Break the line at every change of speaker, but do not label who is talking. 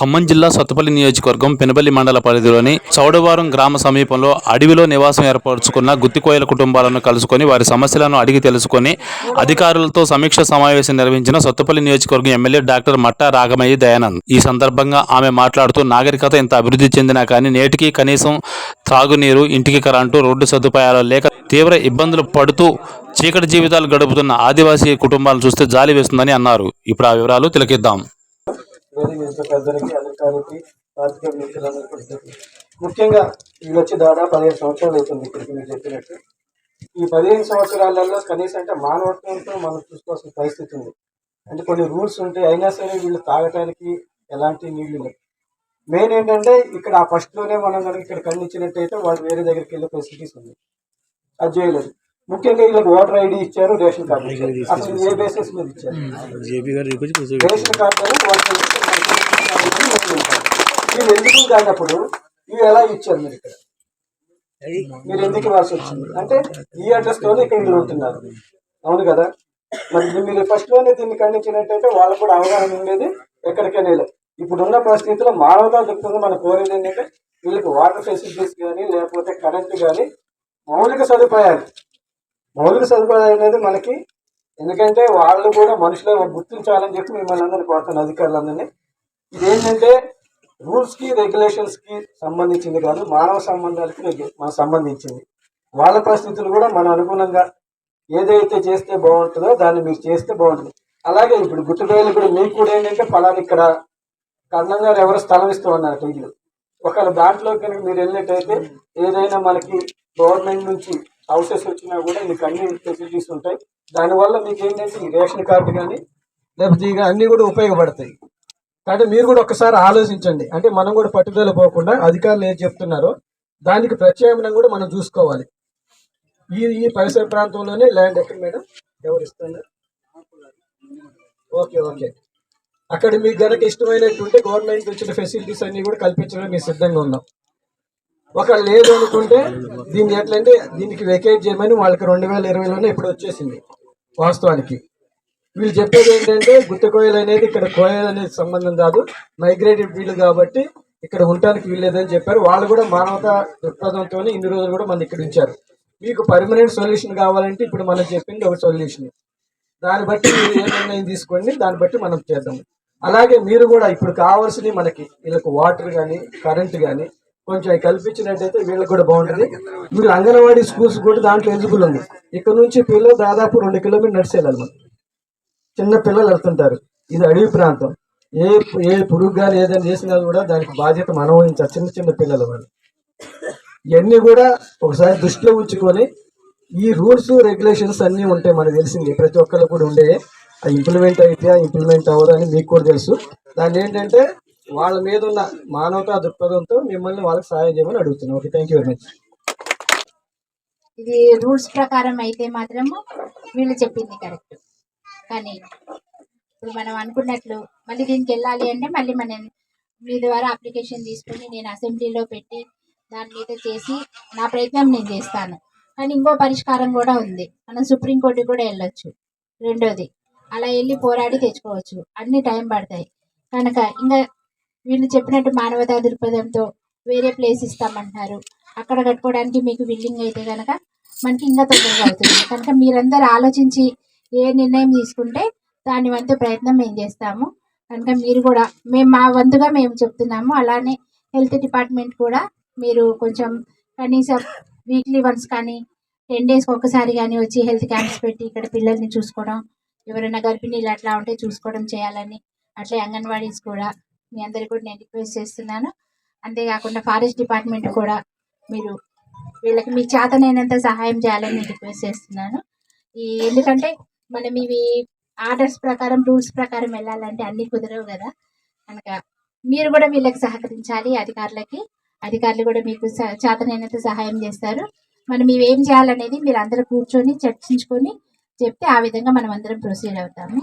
ఖమ్మం జిల్లా సత్తుపల్లి నియోజకవర్గం పెనబల్లి మండల పరిధిలోని చౌడవారం గ్రామ సమీపంలో అడవిలో నివాసం ఏర్పరచుకున్న గుత్తికోయల కుటుంబాలను కలుసుకొని వారి సమస్యలను అడిగి తెలుసుకొని అధికారులతో సమీక్ష సమావేశం నిర్వహించిన సత్తుపల్లి నియోజకవర్గం ఎమ్మెల్యే డాక్టర్ మట్టా రాగమయ్య దయానంద్. ఈ సందర్భంగా ఆమె మాట్లాడుతూ నాగరికత ఇంత అభివృద్ధి చెందినా కానీ నేటికి కనీసం త్రాగునీరు ఇంటికి కరెంటు రోడ్డు సదుపాయాలు లేక తీవ్ర ఇబ్బందులు పడుతూ చీకటి జీవితాలు గడుపుతున్న ఆదివాసీ కుటుంబాలను చూస్తే జాలి వేస్తుందని అన్నారు. ఇప్పుడు ఆ వివరాలు తిలకిద్దాం.
పేరు ఇంత పెద్దలకి అధికారికి ఆర్థిక మిత్రులందరికీ ముఖ్యంగా వీళ్ళు వచ్చి దాదాపు పదిహేను సంవత్సరాలు అవుతుంది ఇక్కడికి మీరు చెప్పినట్టు. ఈ పదిహేను సంవత్సరాలలో కనీసం అంటే మానవత్వంతో మనం చూసుకోవాల్సిన పరిస్థితి ఉంది. అంటే కొన్ని రూల్స్ ఉంటాయి అయినా సరే వీళ్ళు తాగటానికి ఎలాంటి నీళ్ళు లేవు. మెయిన్ ఏంటంటే ఇక్కడ ఆ ఫస్ట్లోనే మనం కనుక ఇక్కడ ఖండించినట్టయితే వాళ్ళు వేరే దగ్గరికి వెళ్ళే ఫెసిలిటీస్ ఉంది. అది చేయలేదు. ముఖ్యంగా వీళ్ళకి ఓటర్ ఐడి ఇచ్చారు రేషన్ కార్డు ఇచ్చారు. అసలు ఏ బేసిస్ మీద ఇచ్చారు? Ration card. వీళ్ళు ఎందుకు కానప్పుడు ఇవి ఎలా ఇచ్చారు మీరు ఇక్కడ? మీరు ఎందుకు ఇవ్వాల్సి వచ్చింది? అంటే ఈ అడ్రస్ తోనే ఇక్కడ మీరు ఉంటున్నారు. అవును కదా? మరి మీరు ఫస్ట్లోనే దీన్ని ఖండించినట్టయితే వాళ్ళకు కూడా అవగాహన ఉండేది ఎక్కడికైనా. ఇప్పుడున్న పరిస్థితుల్లో మానవతా దృక్పథం మన కోరేది ఏంటంటే వీళ్ళకి వాటర్ ఫెసిలిటీస్ కానీ లేకపోతే కరెంట్ కానీ మౌలిక సదుపాయాలు మౌలిక సదుపాయాలు అనేది మనకి ఎందుకంటే వాళ్ళు కూడా మనుషులు గుర్తించాలని చెప్పి మిమ్మల్ని అందరినీ కోరుతాను అధికారులందరినీ. ఇదేంటంటే రూల్స్కి రెగ్యులేషన్స్కి సంబంధించింది కాదు మానవ సంబంధాలకి మనకు సంబంధించింది. వాళ్ళ పరిస్థితులు కూడా మన అనుగుణంగా ఏదైతే చేస్తే బాగుంటుందో దాన్ని మీరు చేస్తే బాగుంటుంది. అలాగే ఇప్పుడు గుర్తుపేలు కూడా మీకు కూడా ఏంటంటే ఫలానా ఇక్కడ కన్నం గారు ఎవరు స్థలం ఇస్తూ ఉన్నారు ఇల్లు. ఒకవేళ దాంట్లో కనుక మీరు వెళ్ళినట్టయితే ఏదైనా మనకి గవర్నమెంట్ నుంచి హౌసెస్ వచ్చినా కూడా మీకు అన్ని ఫెసిలిటీస్ ఉంటాయి. దానివల్ల మీకు ఏంటంటే ఈ రేషన్ కార్డు కానీ లేకపోతే ఇక అన్నీ కూడా ఉపయోగపడతాయి. కాబట్టి మీరు కూడా ఒకసారి ఆలోచించండి. అంటే మనం కూడా పట్టుదల పోకుండా అధికారులు ఏం చెప్తున్నారో దానికి ప్రత్యామ్నాయం కూడా మనం చూసుకోవాలి. ఈ ఈ పరిసర ప్రాంతంలోనే ల్యాండ్ ఎక్కడ మేడం? ఎవరు ఇస్తున్నారు? Okay okay. అక్కడ మీకు గనక ఇష్టమైనటువంటి గవర్నమెంట్ వచ్చిన ఫెసిలిటీస్ అన్నీ కూడా కల్పించడానికి మేము సిద్ధంగా ఉన్నాం. ఒక లేదు అనుకుంటే దీన్ని ఎట్లంటే దీనికి వెకేట్ చేయమని వాళ్ళకి రెండు వేల ఇరవైలోనే ఇప్పుడు వచ్చేసింది వాస్తవానికి. వీళ్ళు చెప్పేది ఏంటంటే గుత్త కోయలు అనేది ఇక్కడ కోయలు అనేది సంబంధం కాదు మైగ్రేటెడ్ వీళ్ళు కాబట్టి ఇక్కడ ఉండటానికి వీల్లేదని చెప్పారు. వాళ్ళు కూడా మానవతా దృక్పథంతో ఇన్ని రోజులు కూడా మన ఇక్కడ ఉంచారు. మీకు పర్మనెంట్ సొల్యూషన్ కావాలంటే ఇప్పుడు మనం చెప్పింది ఒక సొల్యూషన్ దాన్ని బట్టి మీరు ఏ నిర్ణయం తీసుకోండి దాన్ని బట్టి మనం చేద్దాం. అలాగే మీరు కూడా ఇప్పుడు కావాల్సినవి మనకి వీళ్ళకి వాటర్ కానీ కరెంట్ కానీ కొంచెం కల్పించినట్టయితే వీళ్ళకి కూడా బాగుంటుంది. మీరు అంగన్వాడీ స్కూల్స్ కూడా దాంట్లో ఎలిజిబుల్ ఉంది. ఇక్కడ నుంచి పిల్లలు దాదాపు రెండు కిలోమీటర్ నడిచి వెళ్ళాలి చిన్న పిల్లలు వెళ్తుంటారు. ఇది అడవి ప్రాంతం. ఏ ఏ పురుగు కానీ ఏదైనా చేసినా కూడా దానికి బాధ్యత మనం వహించాలి. చిన్న చిన్న పిల్లలు వాళ్ళు. ఇవన్నీ కూడా ఒకసారి దృష్టిలో ఉంచుకొని ఈ రూల్స్ రెగ్యులేషన్స్ అన్నీ ఉంటాయి మనకు తెలిసింది. ప్రతి ఒక్కళ్ళు కూడా ఉండే. ఆ ఇంప్లిమెంట్ అయితే ఇంప్లిమెంట్ అవ్వదు అని మీకు కూడా తెలుసు. దాన్ని ఏంటంటే వాళ్ళ మీద ఉన్న మానవతా దృక్పథంతో మిమ్మల్ని వాళ్ళకి సహాయం చేయమని అడుగుతున్నాను. Okay thank you very much
ఇది రూల్స్ ప్రకారం అయితే మాత్రము వీళ్ళు చెప్పింది కరెక్ట్. కానీ ఇప్పుడు మనం అనుకున్నట్లు మళ్ళీ దీనికి వెళ్ళాలి అంటే మళ్ళీ మనం మీ ద్వారా అప్లికేషన్ తీసుకొని నేను అసెంబ్లీలో పెట్టి దాని మీద చేసి నా ప్రయత్నం నేను చేస్తాను. కానీ ఇంకో పరిష్కారం కూడా ఉంది. మనం సుప్రీంకోర్టుకి కూడా వెళ్ళొచ్చు. రెండోది అలా వెళ్ళి పోరాడి తెచ్చుకోవచ్చు. అన్ని టైం పడతాయి. కనుక ఇంకా వీళ్ళు చెప్పినట్టు మానవతా దృక్పథంతో వేరే ప్లేస్ ఇస్తామంటున్నారు. అక్కడ కట్టుకోవడానికి మీకు బిల్డింగ్ అయితే కనుక మనకి ఇంకా తొందరగా అవుతుంది. కనుక మీరందరూ ఆలోచించి ఏ నిర్ణయం తీసుకుంటే దాని వంతు ప్రయత్నం మేము చేస్తాము. కనుక మీరు కూడా మేము మా వంతుగా మేము చెప్తున్నాము. అలానే హెల్త్ డిపార్ట్మెంట్ కూడా మీరు కొంచెం కనీసం వీక్లీ వన్స్ కానీ టెన్ డేస్కి ఒకసారి కానీ వచ్చి హెల్త్ క్యాంప్స్ పెట్టి ఇక్కడ పిల్లల్ని చూసుకోవడం ఎవరైనా గర్భిణీలు అట్లా ఉంటే చూసుకోవడం చేయాలని అట్లే అంగన్వాడీస్ కూడా మీ అందరికీ కూడా నేను రిక్వెస్ట్ చేస్తున్నాను. అంతేకాకుండా ఫారెస్ట్ డిపార్ట్మెంట్ కూడా మీరు వీళ్ళకి మీ చేతనైనంత సహాయం చేయాలని నేను రిక్వెస్ట్ చేస్తున్నాను. ఈ ఎందుకంటే మనం ఇవి ఆర్డర్స్ ప్రకారం రూల్స్ ప్రకారం వెళ్ళాలంటే అన్నీ కుదరవు కదా. కనుక మీరు కూడా వీళ్ళకి సహకరించాలి అధికారులకి. అధికారులు కూడా మీకు స- చేతనైనంత సహాయం చేస్తారు. మనం ఇవేం ఏం చేయాలనేది మీరు అందరూ కూర్చొని చర్చించుకొని చెప్తే ఆ విధంగా మనం అందరం ప్రొసీడ్ అవుతాము.